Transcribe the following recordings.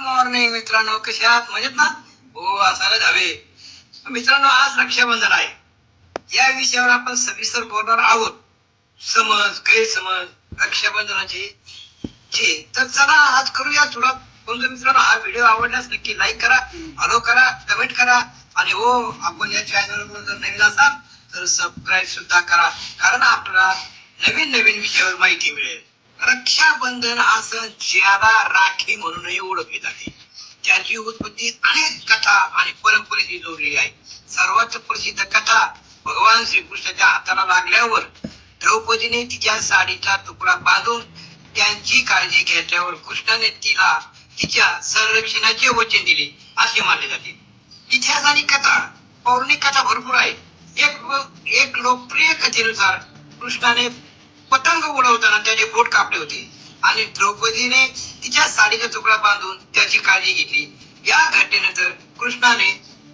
Morning मित्रांनो. कसे आहात? मजेत ना? हो असायला हवे. मित्रांनो आज रक्षाबंधन आहे. या विषयावर आपण सविस्तर बोलणार आहोत. समज गैरसमज रक्षाबंधनाची तर चला आज करूया सुरुवात. तुमच्या मित्रांनो हा व्हिडिओ आवडल्यास नक्की लाईक करा फॉलो करा कमेंट करा. आणि हो आपण या चॅनलवर जर नवीन असाल तर सबस्क्राईब सुद्धा करा. कारण आपल्याला नवीन नवीन विषयावर माहिती मिळेल. रक्षाबंधन हा सण ज्यादा राखी म्हणून त्याची उत्पत्ती अनेक कथा आणि परंपरेशी जोडलेली आहे. सर्वात प्रसिद्ध कथा भगवान श्रीकृष्णाच्या हाताला लागल्यावर द्रौपदीने तिच्या साडीचा तुकडा बांधून त्यांची काळजी घेतल्यावर कृष्णाने तिला तिच्या संरक्षणाचे वचन दिले असे मानले जाते. इतिहास आणि कथा पौराणिक कथा भरपूर आहे. एक एक लोकप्रिय कथेनुसार कृष्णाने पतंग उडवताना त्याचे बोट कापले होते आणि द्रौपदीने तिच्या साडीचा तुकडा बांधून त्याची काळजी घेतली. या घटनेनंतर कृष्णाने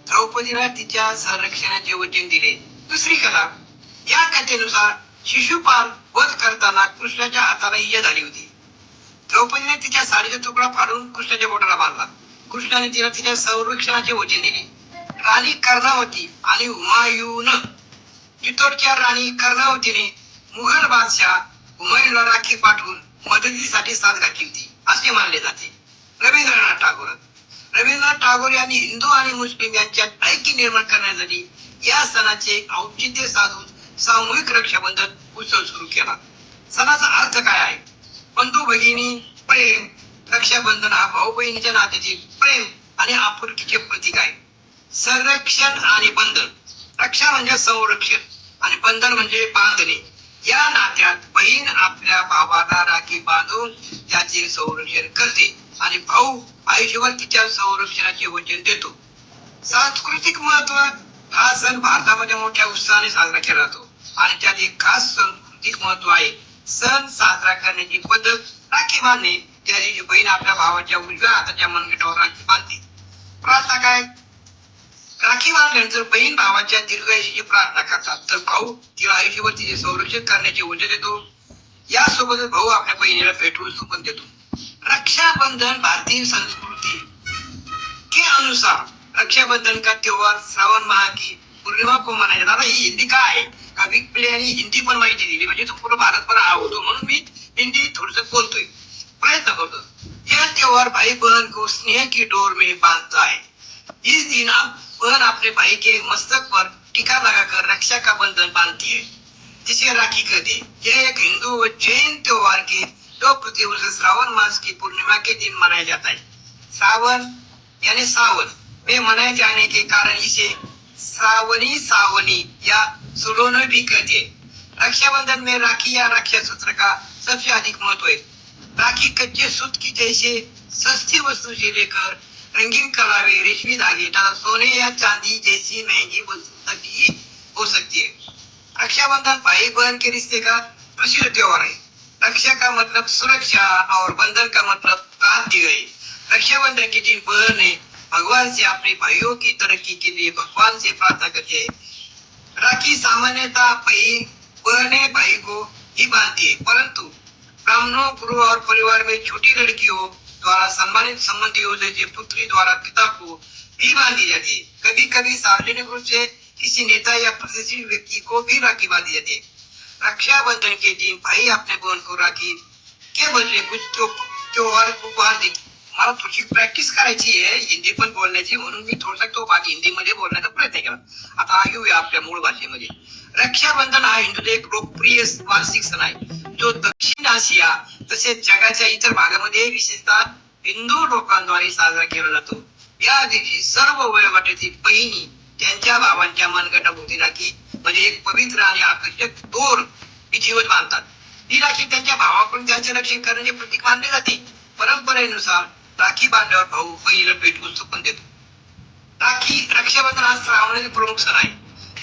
द्रौपदीला तिच्या संरक्षणाचे वचन दिले. दुसरी कथा या कथेनुसार शिशुपाल वध करताना कृष्णाच्या हाताला इजा झाली होती. द्रौपदीने तिच्या साडीचा तुकडा फाडून कृष्णाच्या बोटाला बांधला कृष्णाने तिला तिच्या संरक्षणाचे वचन दिले. राणी कर्णावती आणि हुमायून. चित्तोडच्या राणी कर्णावतीने मुघल बादशाह हुमायूनला राखी पाठवून मदतीसाठी साथ घातली होती असे मानले जाते. रवींद्रनाथ टागोर रवींद्रनाथ टागोर यांनी हिंदू आणि मुस्लिम यांच्यात ऐक्य निर्माण करण्यासाठी या सणाचे औचित्य साधून सामूहिक रक्षाबंधन उत्सव सुरू केला. सणाचा अर्थ काय आहे? बंधू भगिनी प्रेम. रक्षाबंधन हा भाऊ बहिणीच्या नात्याचे प्रेम आणि आपुलकीचे प्रतीक आहे. संरक्षण आणि बंधन. रक्षा म्हणजे संरक्षण आणि बंधन म्हणजे बांधणे. या नात्यात बहीण आपल्या भावाला राखी बांधून त्याचे संरक्षण करते आणि भाऊ आयुष्यभर तिच्या संरक्षणाचे वचन देतो. सांस्कृतिक महत्त्व हा सण भारतामध्ये मोठ्या उत्साहाने साजरा केला जातो. आणि त्यात एक खास सांस्कृतिक महत्त्व आहे. सण साजरा करण्याची पद्धत राखी बांधणे. त्या दिवशी बहीण आपल्या भावाच्या उजव्या हाताच्या मनगटावर राखी बांधते. प्रार्थना काय? राखी बांधल्यानंतर बहीण भावाच्या दीर्घायुषीची प्रार्थना करतात. तर भाऊ तिला आयुष्यभर तिचे संरक्षण करण्याचे वचन देतो. यासोबतच भाऊ आपल्या बहिणीला भेटवून सुपन देतो. रक्षाबंधन भारतीय संस्कृती के अनुसार रक्षाबंधन का त्योहार श्रावण माह की पूर्णिमा को मनाया जाता है। हिंदी का आहे का विकले आणि हिंदी पण माहिती दिली म्हणजे तो पूर्ण भारतभर आवडतो म्हणून मी हिंदी थोडस बोलतोय प्रयत्न करतो यह त्योहार भाई बहन को स्नेह की डोर में बांधता है। इस दिन आप बहन अपने भाई के मस्तक पर टीका लगाकर रक्षा का बंधन बांधती है। जिसे राखी कहती है। यह एक हिंदू व जैन त्योहार के दो प्रतिवर्ष श्रावण मास की पूर्णिमा के दिन मनाया जाता है। सावन यानी सावन मी मनाए जाने के कारण इसे सावनी सावनी या सुडोन भी कहते रक्षाबंधन में राखी या रक्षा सूत्र का सबसे अधिक महत्त्व है। राखी कच्चे सूत की जैसे सस्ती वस्तु से लेकर रंगीन कलावे रेशमी धागे सोने या चांदी जैसी महंगी वस्तु तक की हो सकती है। रक्षाबंधन भाई बहन के रिश्ते का प्रसिद्ध त्योहार है। रक्षा का मतलब सुरक्षा और बंधन का मतलब बांध दी गई। रक्षाबंधन के दिन बहनें भगवान से अपने भाइयों की तरक्की के लिए भगवान से प्रार्थना करते हैं राखी सामान्यतः बहन बहने भाई को ही बांधती है। परंतु ब्राह्मणों गुरु और परिवार में छोटी लड़कियों द्वारा सम्मानित संबंधी संबंधियों जैसे पुत्री द्वारा पिता को भी बांधी जाती है। कभी कभी सार्वजनिक रूप से किसी नेता या प्रतिष्ठित व्यक्ति को भी राखी बांधी जाती है। रक्षाबंधन के दिन भाई अपने बहन को राखी के बदले कुछ तो त्योहार उपहार दे मला थोडीशी प्रॅक्टिस करायची आहे हिंदी पण बोलण्याची म्हणून मी थोडासा तो भाग हिंदीमध्ये बोलण्याचा प्रयत्न केला. आता येऊया आपल्या मूळ भाषेमध्ये. रक्षाबंधन हा हिंदूचा एक लोकप्रिय वार्षिक सण आहे. जो दक्षिण आशिया तसेच जगाच्या इतर भागामध्ये विशेषतः हिंदू लोकांद्वारे साजरा केला जातो. या दिवशी सर्व वयोगटातील बहिणी त्यांच्या भावांच्या होती राखी म्हणजे एक पवित्र आणि आकर्षक दोर विधिवत बांधतात. ही राखी त्यांच्या भावाकडून त्यांचे रक्षण करण्याचे प्रतीक मानले जाते. परंपरेनुसार राखी बांधल्यावर भाऊ बहिणीला भेटवून सुपन देतो. राखी रक्षाबंधन हा श्रावणातील प्रमुख सण आहे.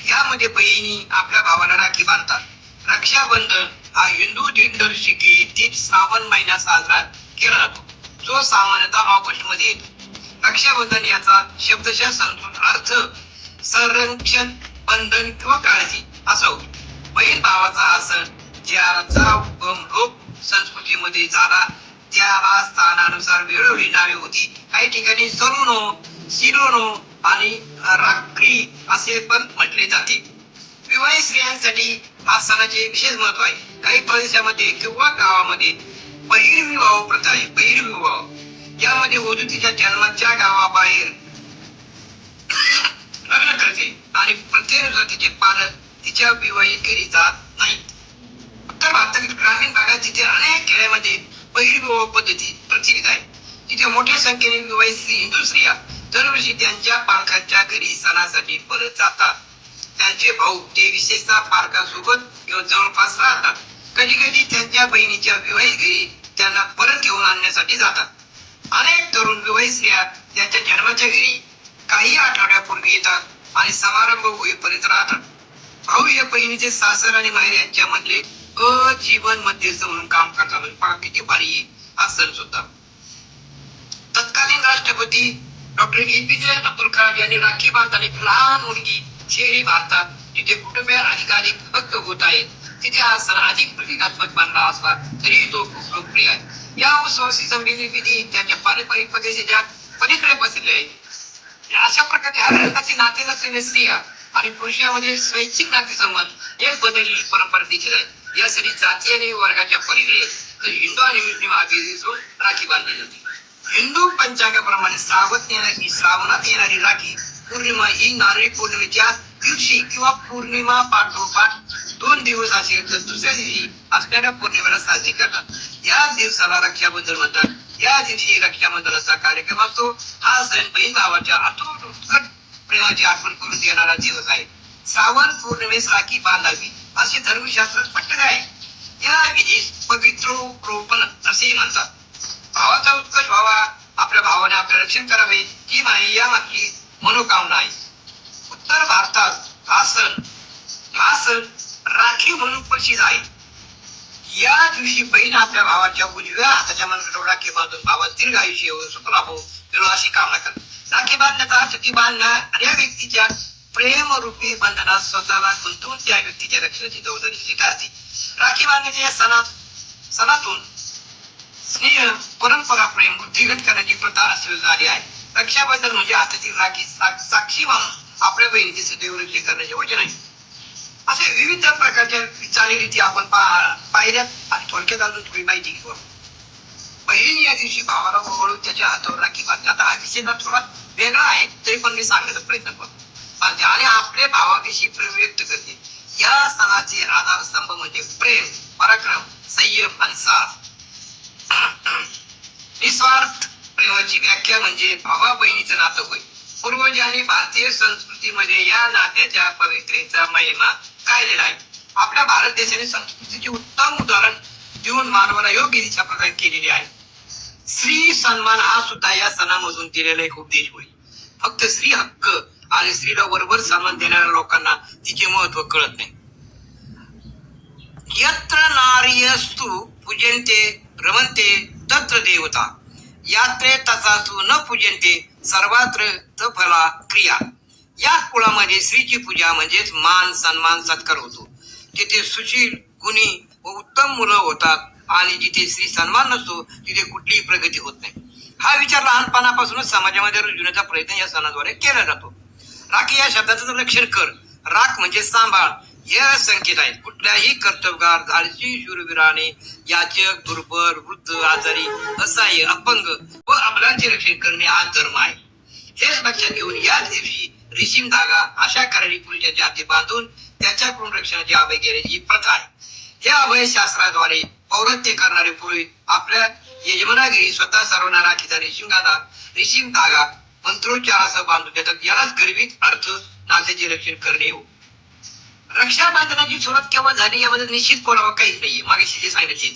यामध्ये बहिणी आपल्या भावाला राखी बांधतात. रक्षाबंधन हा हिंदू दिनदर्शिकेतील श्रावण महिना साजरा केला जातो. जो सामान्यतः ऑगस्टमध्ये येतो रक्षाबंधन याचा शब्दशः संस्कृत अर्थ संरक्षण बंधन किंवा काळजी असा होतो. बहीण भावाचा हा सण ज्याचा उगम लोक संस्कृतीमध्ये झाला. त्या स्थानानुसार वेळोवेळी नावे होती. काही ठिकाणी सरुनो सिरोनो आणि राखी असे पण म्हटले जाते. विवाहित स्त्रियांसाठी हा सणाचे विशेष महत्त्व आहे. काही प्रदेशामध्ये किंवा गावामध्ये बहिर्विवाह प्रथा आहे. बहिर्विवाह. यामध्ये वधू तिच्या जन्माच्या गावाबाहेर लग्न करते आणि प्रत्येनुसार तिचे पालक तिच्या विवाहित केली जात नाही उत्तर भारतातील ग्रामीण भागात तिथे अनेक खेड्यामध्ये बहिर्विवाह पद्धती प्रचलित आहे तिथे मोठ्या संख्येने विवाहित स्त्री हिंदू स्त्रिया दरवर्षी त्यांच्या पालकांच्या घरी सणासाठी परत जातात. त्यांचे भाऊ ते विशेषतः पालकांसोबत किंवा जवळपास राहतात. कधी कधी त्यांच्या बहिणीच्या विवाहित घरी त्यांना परत घेऊन आणण्यासाठी जातात. अनेक तरुण विवाहित स्त्रिया त्यांच्या जन्माच्या घरी काही आठवड्यापूर्वी येतात आणि समारंभ होईपर्यंत राहतात. भाऊ या बहिणीचे सासर आणि माहेर यांच्या अजीवन मध्यस्थ म्हणून काम करतात म्हणजे पहा किती भारी सण सुद्धा. तत्कालीन राष्ट्रपती डॉक्टर एपीजे अब्दुल कलाम यांनी राखी एक लहान मुलगी शहरी भारतात जिथे कुटुंबीय अधिकाधिक भक्त होत आहेत. तिथे हा सण अधिक प्रतिकात्मक मानला असला तरी तो खूप लोकप्रिय आहे. या उत्सवाची संबंधित विधी त्यांच्या पारंपरिक पलीकडे अशा प्रकारे हर प्रकारची नाते नसलेल्या स्त्रिया आणि स्वैच्छिक एक बदललेली परंपरा देखील यासाठी जाती आणि वर्गाच्या पलीकडे तर हिंदू आणि मुस्लिम आदिवासी राखी बांधली जाते. हिंदू पंचांगाप्रमाणे सावत येणारी श्रावणात येणारी राखी पौर्णिमा ही नारळी पौर्णिमेच्या दिवशी किंवा पौर्णिमा पाठोपाठ दोन दिवस असेल तर दुसऱ्या दिवशी असणाऱ्या पौर्णिमेला साजरी करतात. या दिवसाला रक्षाबंधन म्हणतात. या दिवशी रक्षाबंधनाचा कार्यक्रम असतो. हा सण बहीण भावाच्या अतोट उत्कट प्रेमाची आठवण करून देणारा दिवस आहे. श्रावण पौर्णिमेस राखी बांधावी. असे धर्मशास्त्र स्पष्ट आहे या विधीस पवित्रोपण असेही म्हणतात. भावाचा उत्कर्ष व्हावा आपल्या भावाने आपले रक्षण करावे ही नाही या मागची मनोकामना आहे. उत्तर भारतात हा सण हा सण राखी म्हणून प्रसिद्ध आहे. या दिवशी बहीण आपल्या भावाच्या उजव्या हाताच्या मनगटावर राखी बांधून भावात दीर्घ आयुष्य सुख लाभो अशी कामना करते. राखी बांधण्याचा अर्थ ती बांधणार या व्यक्तीच्या प्रेमरूपी बंधनात स्वतःला गुंतवून त्या व्यक्तीच्या रक्षणाची जबाबदारी स्वीकारते राखी बांधण्याच्या या सणात सणातून स्नेह परंपरा प्रेम वृद्धिगत करण्याची प्रथा असलेली झाली आहे रक्षाबंधन म्हणजे हातातील राखी साक्षी म्हणून आपल्या बहिणीचे सदैव रक्षण करण्याचे वचन आहे असे विविध प्रकारच्या चालीरीती आपण पा- पाहिल्यात आणि थोडक्यात अजून थोडी माहिती घेऊ बहिणी या दिवशी भावाला ओळख त्याच्या हातावर राखी बांधण्यात हा विषय थोडा वेगळा आहे तरी पण मी सांगण्याचा प्रयत्न करतो आणि आपले भावाविषयी प्रेम व्यक्त करते या सणाचे आधारस्तंभ म्हणजे प्रेम पराक्रम संयम आणि साथ. निस्वार्थ प्रेमाची व्याख्या म्हणजे भावा बहिणीचं नातं होय. पूर्वजांनी भारतीय संस्कृतीमध्ये या नात्याच्या पवित्रेचा महिमा कायलेला आहे. आपल्या भारत देशाने संस्कृतीचे उत्तम उदाहरण देऊन मानवाला योग्य दिशा प्रदान केलेली आहे. स्त्री सन्मान हा सुद्धा या सणामधून दिलेला एक उपदेश होईल फक्त स्त्री हक्क आणि स्त्रीला बरोबर सन्मान देणाऱ्या लोकांना तिचे महत्त्व कळत नाही. यत्र नार्यस्तु पूजन्ते रमनते तत्र देवता. यात्रे तसासु न पूजनते सर्वात्र फला क्रिया. या कुळामध्ये स्त्रीची पूजा म्हणजेच मान सन्मान सत्कार होतो. तिथे सुशील गुणी व उत्तम मुलं होतात आणि जिथे स्त्री सन्मान नसतो तिथे कुठलीही प्रगती होत नाही. हा विचार लहानपणापासूनच समाजामध्ये रुजवण्याचा प्रयत्न या सणाद्वारे केला जातो. राखी या शब्दाचं लक्षण कर. राख म्हणजे सांभाळ. हे संकेत आहेत. कुठल्याही कर्तव्यगार धाडसी शूरवीराने याचक दुर्बल वृद्ध आजारी असहाय्य अपंग व अबलांचे रक्षण करणे हा धर्म आहे. हेच लक्षात घेऊन याच दिवशी रेशीम धागा अशा कारणी पुरुषाच्या हाती बांधून त्याच्याकडून रक्षणाची अभय घेण्याची प्रथा आहे. या अभय शास्त्राद्वारे पौरत्य करणारे पुरोहित आपल्या यजमानागिरी स्वतः सर्वांना राखीचा रेशीम धागा रेशीम धागा मंत्रोच्चारासह बांधून देतात. यालाच गर्भित अर्थ नात्याचे रक्षण करणे हो. रक्षाबंधनाची सुरुवात केव्हा झाली यामध्ये निश्चित कोणावर काहीच नाही मागे जे सांगितले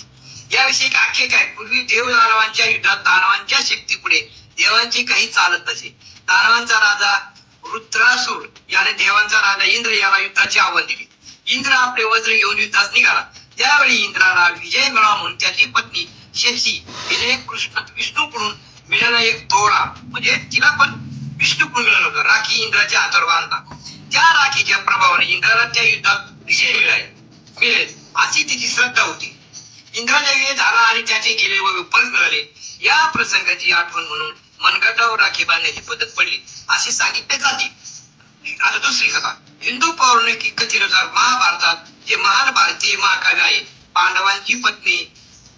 याविषयी एक आख्यायिका आहे. पूर्वी देव दानवांच्या युद्धात दानवांच्या शक्ती पुढे देवांची काही चालत नसे. दानवांचा राजा रुद्रासूर याने देवांचा राजा इंद्र याला युद्धाचे आव्हान दिले. इंद्र आपले वज्र घेऊन युद्धास निघाला. त्यावेळी इंद्राला विजय मिळावा म्हणून त्याची पत्नी शशी हिने कृष्ण विष्णूकडून मिळाला एक तोडा म्हणजे तिला पण विष्णू मिळालं होतं. राखी इंद्राच्या हातावर बांधला त्या राखीच्या प्रभावाने इंद्राला त्या युद्धात विजय मिळाले. मिळेल. अशी तिची श्रद्धा होती. इंद्राचा विजय झाला आणि त्याचे गेले व परत मिळाले या प्रसंगाची आठवण म्हणून मनगटावर राखी बांधण्याची पद्धत पडली. असे सांगितले जाते. आता दुसरी कथा. हिंदू पौराणिक कथेनुसार महाभारतात जे महान भारतीय महाकाव्य आहे पांडवांची पत्नी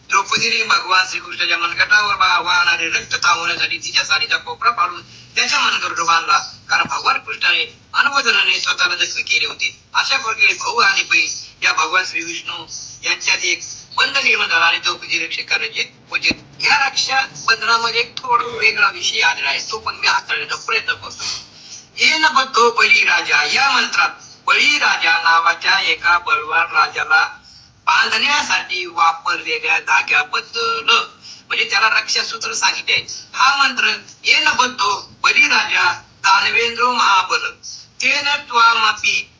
द्रौपदीने भगवान श्रीकृष्णाच्या मनगटावर वा- वाहणारे रक्त थांबवण्यासाठी तिच्या साडीचा कोपरा पाडून त्याच्या मनगट बांधला कारण भगवान कृष्णाने अनुमोदनाने स्वतःला जखमी केले होते. अशा प्रकारे भाऊ आणि बहीण या भगवान श्री विष्णू यांच्यात एक बंध निर्माण झाला आणि द्रौपदी रक्षा करण्याचे होते या रक्षा बंधनामध्ये एक थोडा वेगळा विषय आलेला आहे. तो पण मी हाताळण्याचा प्रयत्न करतो. हे न बघतो बळीराजा. या मंत्रात बळीराजा नावाच्या एका बळवान राजाला बांधण्यासाठी वापरलेल्या धाग्याबद्दल म्हणजे त्याला रक्षासूत्र सांगितले. हा मंत्र ये न बद्धो बळीराजा दानवेंद्र महाबल. तेन त्वामापी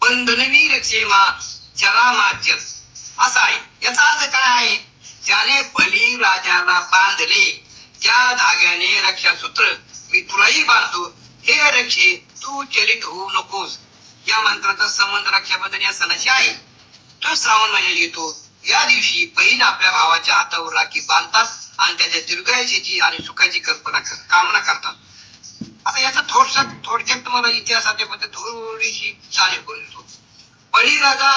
बंधनवी रक्षेमा चरामाज्य असा आहे. याचा अर्थ काय आहे? ज्याने बलिराजाला बांधले त्या धाग्याने रक्षासूत्र मी तुलाही बांधतो. हे रक्षे तू चलित होऊ नकोस. या मंत्राचा संबंध रक्षाबंधन या सणाशी आहे. तो श्रावण महिन्यात येतो. या दिवशी बहीण आपल्या भावाच्या हातावर राखी बांधतात आणि त्याच्या दीर्घायुषीची आणि सुखाची कल्पना कर- कामना करतात. आता याचा थोडसा थोडक्यात तुम्हाला इतिहासाच्या मध्ये थोडीशी जाणीव करून देतो. बळीराजा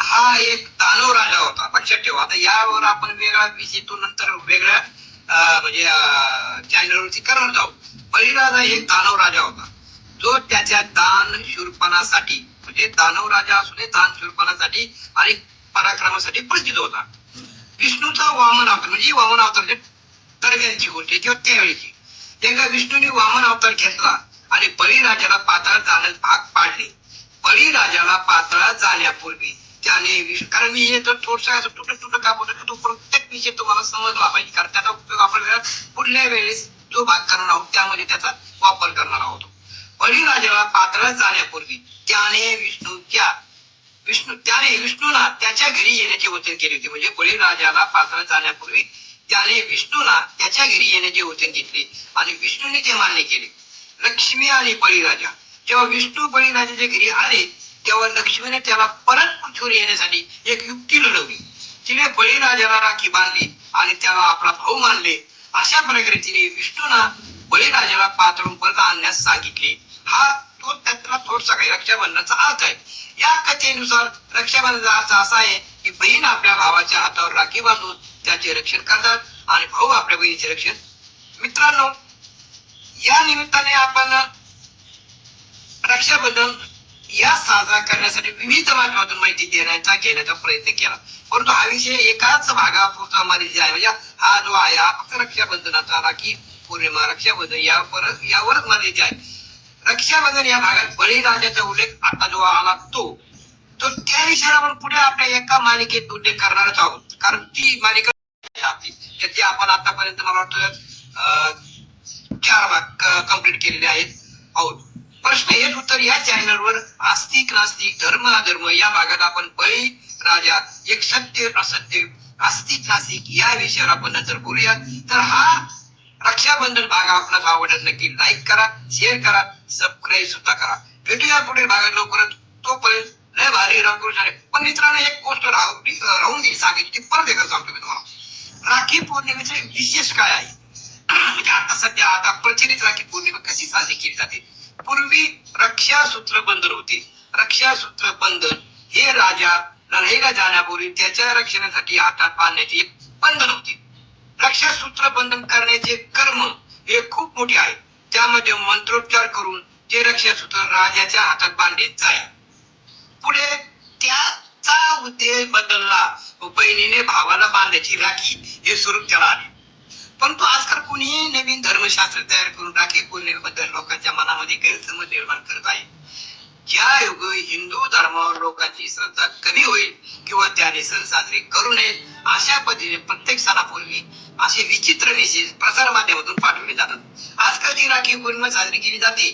हा एक दानव राजा होता लक्षात ठेवा. आता यावर आपण वेगळा विषय तो नंतर वेगळ्या म्हणजे चॅनलवरती करणार जाऊ बळीराजा एक दानव राजा होता. जो त्याच्या दान शूरपणासाठी म्हणजे दानव राजा असू दे दान स्वरूपासाठी आणि पराक्रमासाठी प्रसिद्ध होता विष्णूचा वामन अवतार म्हणजे वामन अवतार दरम्यानची गोष्ट किंवा त्यावेळीची. तेव्हा विष्णूने वामन अवतार घेतला आणि बळीराजाला पाताळ जाण्यास भाग पाडले. बळीराजाला पाताळात जाण्यापूर्वी त्याने कारण मी हे तर थोडसा असं तुटक तुटक दाखवतो की तो प्रत्येक विषय तुम्हाला समजला पाहिजे. कारण त्याचा उपयोग आपण पुढल्या वेळेस जो भाग करणार आहोत त्यामध्ये त्याचा वापर करणार आहोत. बळीराजाला पात्र जाण्यापूर्वी त्याने विष्णूच्या विष्णू त्याने विष्णूला त्याच्या घरी येण्याचे वचन केले होते. म्हणजे बळीराजाला पात्र जाण्यापूर्वी त्याने विष्णूला त्याच्या घरी येण्याचे वचन घेतले आणि विष्णूने ते मान्य केले. लक्ष्मी आणि बळीराजा. जेव्हा विष्णू बळीराजाच्या घरी आले तेव्हा लक्ष्मीने त्याला परत पृथ्वीवर येण्यासाठी एक युक्ती लढवली. तिने बळीराजाला राखी बांधली आणि त्याला आपला भाऊ मानले. अशा प्रकारे तिने विष्णूला बळीराजाला पातळून परत आणण्यास सांगितले. हा तो त्यातला थोडसा काही रक्षाबंधनाचा अर्थ आहे. या कथेनुसार रक्षाबंधनाचा अर्थ असा आहे की बहीण आपल्या भावाच्या हातावर राखी बांधून त्याचे रक्षण करतात आणि भाऊ आपल्या बहिणीचे रक्षण. मित्रांनो या निमित्ताने आपण रक्षाबंधन या साजरा करण्यासाठी विविध माध्यमातून माहिती देण्याचा घेण्याचा प्रयत्न केला. परंतु हा विषय एकाच भागापुरता मर्यादित आहे म्हणजे हा जो आहे हा फक्त रक्षाबंधनाचा राखी पौर्णिमा रक्षाबंधन यावर यावरच मर्यादित आहे रक्षाबंधन या भागात बळीराजाचा उल्लेख आता जो आला तो तो त्या विषयावर आपण पुढे आपल्या एका मालिकेत उल्लेख करणारच आहोत. कारण ती मालिका त्याची आपण आतापर्यंत मला वाटतं चार भाग कंप्लीट केलेले आहेत. आहोत प्रश्न हेच उत्तर या चॅनलवर आस्तिक नास्तिक धर्म अधर्म या भागात आपण बळी राजा एक सत्य असत्य आस्तिक नास्तिक या विषयावर आपण नंतर बोलूया तर हा रक्षाबंधन भाग आपल्याला आवडत नक्की लाईक करा शेअर करा सबस्क्राईब सुद्धा करा। भेटूया पुढील भागात लवकरच तोपर्यंत लय भारी झाले पण मित्रांनो एक गोष्ट राहून गेली सांगायची परत एकदा सांगतो मी तुम्हाला राखी पौर्णिमेचे विशेष काय आहे आता सध्या आता, प्रचलित राखी पौर्णिमा कशी साजरी केली जाते? पूर्वी रक्षासूत्र बंधन होते। रक्षा सूत्र बंधन हे राजा लढाईला जाण्यापूर्वी त्याच्या रक्षणासाठी हातात बांधण्याचे एक बंधन होते। रक्षासूत्र बंधन करण्याचे कर्म हे खूप मोठे आहे. त्यामध्ये मंत्रोच्चार करून ते रक्षासूत्र राजाच्या हातात बांधले जाईल पुढे त्याचा उद्देश बदलला व बहिणीने भावाला बांधायची राखी हे स्वरूप त्याला आले. परंतु आजकाल कुणीही नवीन धर्मशास्त्र तयार करून राखी बोलण्याबद्दल लोकांच्या मनामध्ये गैरसमज निर्माण करत आहे. ज्या युग हिंदू धर्मावर लोकांची श्रद्धा कमी होईल किंवा त्याने सण साजरे करू नये अशा पद्धतीने प्रत्येक सणापूर्वी असे विचित्र विशेष प्रसार माध्यमातून पाठवले जातात. आजकाल जी राखी पौर्णिमा साजरी केली जाते?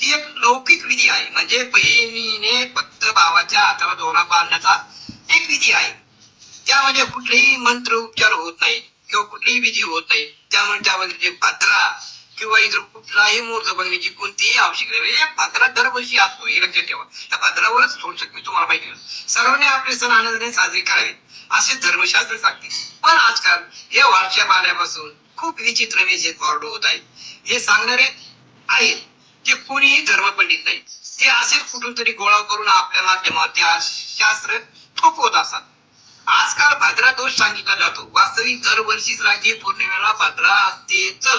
ती एक लौकिक विधी आहे. म्हणजे बहिणीने फक्त भावाच्या हाताला दोरा बांधण्याचा एक विधी आहे. त्यामध्ये म्हणजे कुठलेही मंत्र उपचार होत नाही किंवा कुठलीही विधी होत नाही. त्यामुळे त्यामध्ये जे पात्रा किंवा इतर कुठलाही मूर्त बघण्याची कोणतीही आवश्यकता नाही. म्हणजे या भद्रा दरवर्षी असतो हे लक्षात ठेवा. त्या पात्रावरच थोडस मी तुम्हाला माहिती सर्वांनी आपले सण आनंदाने साजरे करावे असे धर्मशास्त्र सांगते. पण आजकाल हे वारशा आल्यापासून खूप विचित्र विचित्र ऑर्डर होत आहे हे सांगणारे आहेत ते कोणीही धर्मपंडित नाही. ते असेच कुठून तरी गोळा करून आपल्या माध्यमात शास्त्र थोपवत असतात. आजकाल भाद्रा दोष सांगितला जातो. वास्तविक दरवर्षीच राखी पौर्णिमेला भाद्रा असते. चल.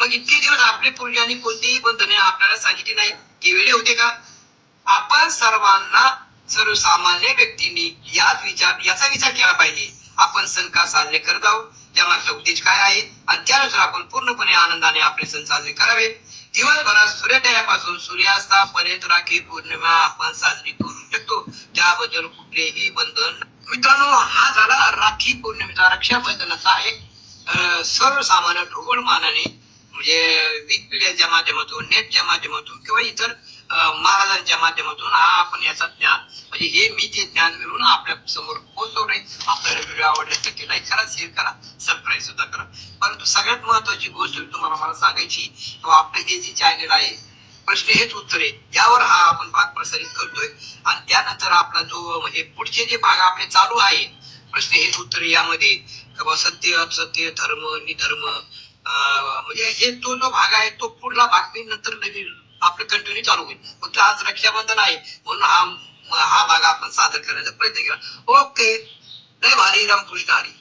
मग इतके दिवस आपले पूर्वजांनी कोणतीही बंधने आपल्याला सांगितली नाही. हे वेळे होते का? आपण सर्वांना सर्वसामान्य व्यक्तींनी याच विचार याचा विचार केला पाहिजे. आपण सण का साजरे करत आहोत. त्यामागचा उद्देश काय आहे? आणि त्यानुसार आपण पूर्णपणे आनंदाने आपले सण साजरे करावे. दिवसभरात सूर्योदयापासून सूर्यास्तापर्यंत राखी पौर्णिमा आपण साजरी करू शकतो. त्याबद्दल कुठलेही बंधन मित्रांनो हा झाला राखी पौर्णिमेचा रक्षाबंधनाचा आहे सर्वसामान्य ढोबळ मानाने म्हणजे विकिपीडियाच्या माध्यमातून नेटच्या माध्यमातून किंवा इतर महाराजांच्या माध्यमातून हा आपण याचा ज्ञान म्हणजे हे मी ते ज्ञान मिळवून आपल्यासमोर पोहोचवणे आपल्याला व्हिडिओ आवडले तर ते लाईक करा शेअर करा सबस्क्राईब सुद्धा करा. परंतु सगळ्यात महत्वाची गोष्ट तुम्हाला मला सांगायची किंवा आपले हे जे चॅनल आहे प्रश्न हेच उत्तर आहे यावर हा आपण भाग प्रसारित करतोय. आणि त्यानंतर आपला जो म्हणजे पुढचे जे भाग आपले चालू आहे प्रश्न हेच उत्तर यामध्ये. सत्य असत्य धर्म निधर्म म्हणजे हे तो जो भाग आहे तो पुढला भाग मी नंतर नवीन आपलं कंटिन्यू चालू होईल. फक्त आज रक्षाबंधन आहे म्हणून हा हा भाग आपण सादर करण्याचा प्रयत्न केला. ओके जय भारी रामकृष्ण हरी.